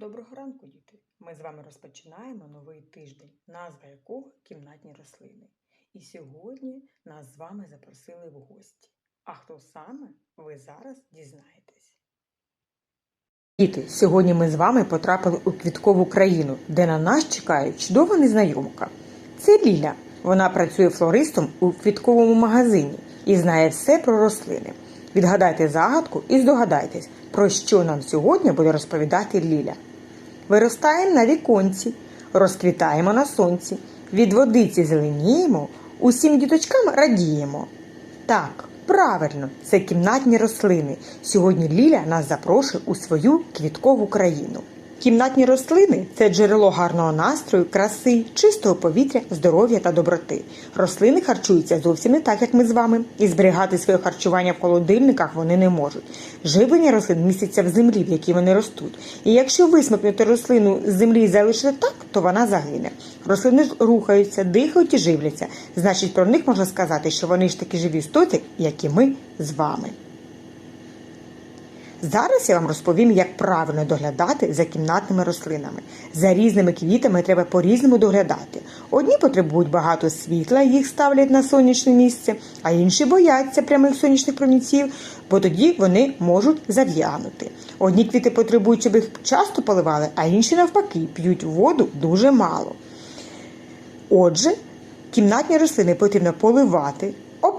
Доброго ранку, діти! Ми з вами розпочинаємо новий тиждень, назва якого кімнатні рослини. І сьогодні нас з вами запросили в гості. А хто саме, ви зараз дізнаєтесь. Діти, сьогодні ми з вами потрапили у квіткову країну, де на нас чекає чудова незнайомка. Це Ліля. Вона працює флористом у квітковому магазині і знає все про рослини. Відгадайте загадку і здогадайтесь, про що нам сьогодні буде розповідати Ліля. Виростаємо на віконці, розквітаємо на сонці, від водиці зеленіємо, усім діточкам радіємо. Так, правильно, це кімнатні рослини. Сьогодні Ліля нас запрошує у свою квіткову країну. Кімнатні рослини це джерело гарного настрою, краси, чистого повітря, здоров'я та доброти. Рослини харчуються зовсім не так, як ми з вами, і зберігати своє харчування в холодильниках вони не можуть. Живлення рослин міститься в землі, в якій вони ростуть. І якщо висмикнути рослину з землі і залишити так, то вона загине. Рослини ж рухаються, дихають і живляться. Значить, про них можна сказати, що вони ж такі живі істоти, як і ми з вами. Зараз я вам розповім, як правильно доглядати за кімнатними рослинами. За різними квітами треба по-різному доглядати. Одні потребують багато світла, їх ставлять на сонячне місце, а інші бояться прямих сонячних промінців, бо тоді вони можуть зав'янути. Одні квіти потребують, щоб їх часто поливали, а інші навпаки п'ють воду дуже мало. Отже, кімнатні рослини потрібно поливати,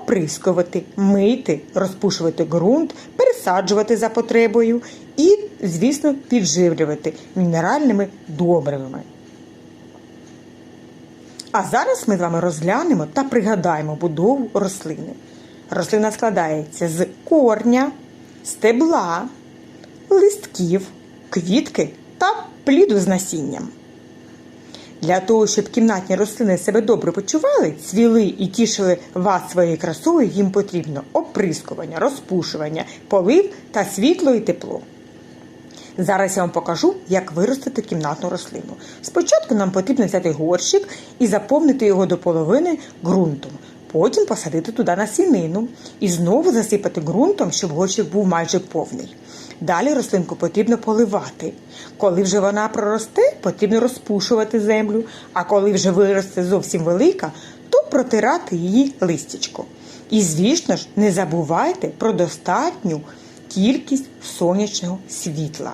оприскувати, мити, розпушувати ґрунт, пересаджувати за потребою і, звісно, підживлювати мінеральними добривами. А зараз ми з вами розглянемо та пригадаємо будову рослини. Рослина складається з корня, стебла, листків, квітки та пліду з насінням. Для того, щоб кімнатні рослини себе добре почували, цвіли і тішили вас своєю красою, їм потрібно оприскування, розпушування, полив та світло і тепло. Зараз я вам покажу, як виростити кімнатну рослину. Спочатку нам потрібно взяти горщик і заповнити його до половини ґрунтом. Потім посадити туди насінину і знову засипати ґрунтом, щоб горщик був майже повний. Далі рослинку потрібно поливати. Коли вже вона проросте, потрібно розпушувати землю, а коли вже виросте зовсім велика, то протирати її листячко. І, звісно ж, не забувайте про достатню кількість сонячного світла.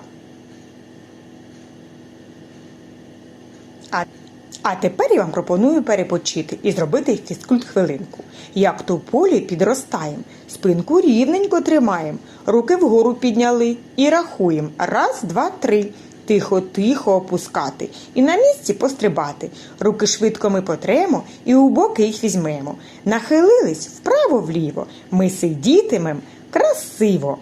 А, тепер я вам пропоную перепочити і зробити фізкульт хвилинку. Як то полі підростаємо, спинку рівненько тримаємо, руки вгору підняли і рахуємо. Раз, два, три. Тихо-тихо опускати і на місці пострибати. Руки швидко ми потремо і у боки їх візьмемо. Нахилились вправо-вліво. Ми сидітимем красиво.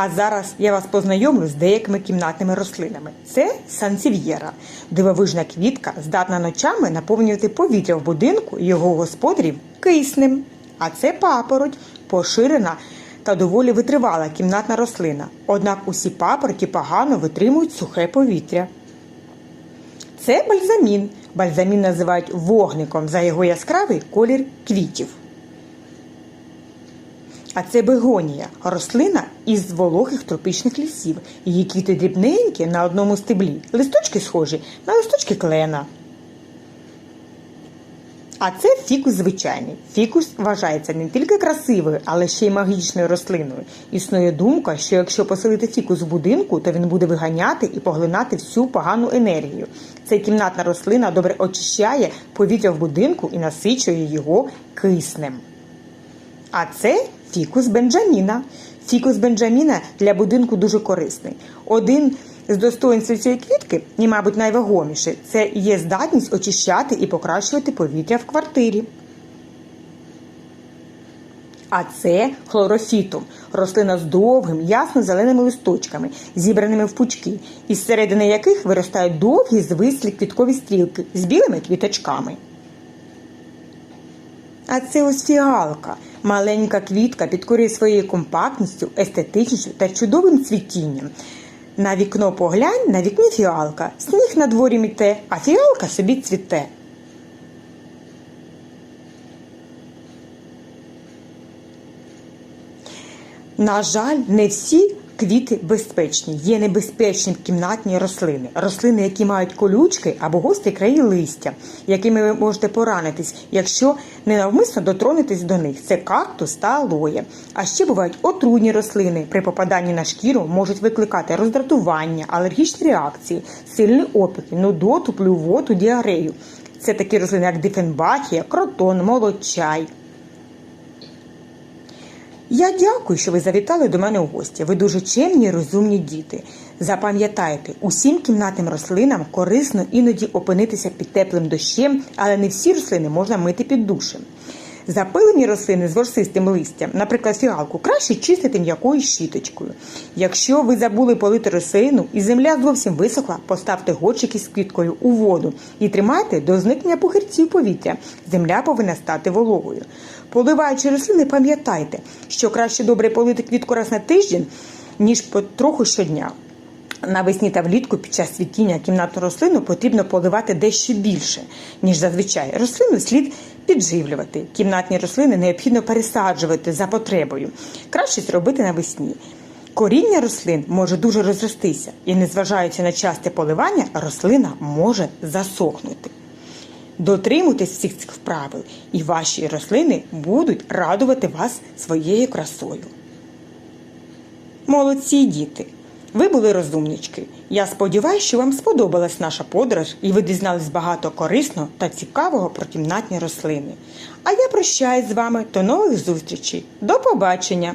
А зараз я вас познайомлю з деякими кімнатними рослинами. Це сансів'єра, дивовижна квітка, здатна ночами наповнювати повітря в будинку його господарів киснем. А це папороть, поширена та доволі витривала кімнатна рослина. Однак усі папороті погано витримують сухе повітря. Це бальзамін. Бальзамін називають вогником за його яскравий колір квітів. А це бегонія, рослина із вологих тропічних лісів. Її квіти дрібненькі на одному стеблі. Листочки схожі на листочки клена. А це фікус звичайний. Фікус вважається не тільки красивою, але ще й магічною рослиною. Існує думка, що якщо поселити фікус в будинку, то він буде виганяти і поглинати всю погану енергію. Ця кімнатна рослина добре очищає повітря в будинку і насичує його киснем. А це фікус Бенджаміна. Фікус Бенджаміна для будинку дуже корисний. Один з достоинств цієї квітки, і, мабуть, найвагоміше, це є здатність очищати і покращувати повітря в квартирі. А це хлорофітум, рослина з довгим, ясно-зеленими листочками, зібраними в пучки, із середини яких виростають довгі звислі квіткові стрілки з білими квіточками. А це ось фіалка. Маленька квітка підкорює своєю компактністю, естетичністю та чудовим цвітінням. На вікно поглянь, на вікні фіалка. Сніг на дворі міте, а фіалка собі цвіте. На жаль, не всі квіти безпечні. Є небезпечні кімнатні рослини. Рослини, які мають колючки або гострі краї листя, якими ви можете поранитись, якщо ненавмисно дотронетесь до них. Це кактус та алоє. А ще бувають отруйні рослини. При попаданні на шкіру можуть викликати роздратування, алергічні реакції, сильні опіки, нудоту, плювоту, діарею. Це такі рослини, як дифенбахія, кротон, молочай. Я дякую, що ви завітали до мене у гості. Ви дуже чемні, розумні діти. Запам'ятайте, усім кімнатним рослинам корисно іноді опинитися під теплим дощем, але не всі рослини можна мити під душем. Запилені рослини з ворсистим листям, наприклад, фіалку, краще чистити м'якою щіточкою. Якщо ви забули полити рослину і земля зовсім висохла, поставте горчики з квіткою у воду і тримайте до зникнення пухирців повітря. Земля повинна стати вологою. Поливаючи рослини, пам'ятайте, що краще добре полити квітку раз на тиждень, ніж потроху щодня. Навесні та влітку під час цвітіння кімнатну рослину потрібно поливати дещо більше, ніж зазвичай. Рослину слід підживлювати. Кімнатні рослини необхідно пересаджувати за потребою. Краще це робити навесні. Коріння рослин може дуже розростися, і, незважаючи на часте поливання, рослина може засохнути. Дотримуйтесь всіх цих правил, і ваші рослини будуть радувати вас своєю красою. Молодці діти! Ви були розумнички. Я сподіваюся, що вам сподобалась наша подорож і ви дізнались багато корисного та цікавого про кімнатні рослини. А я прощаюсь з вами до нових зустрічей. До побачення!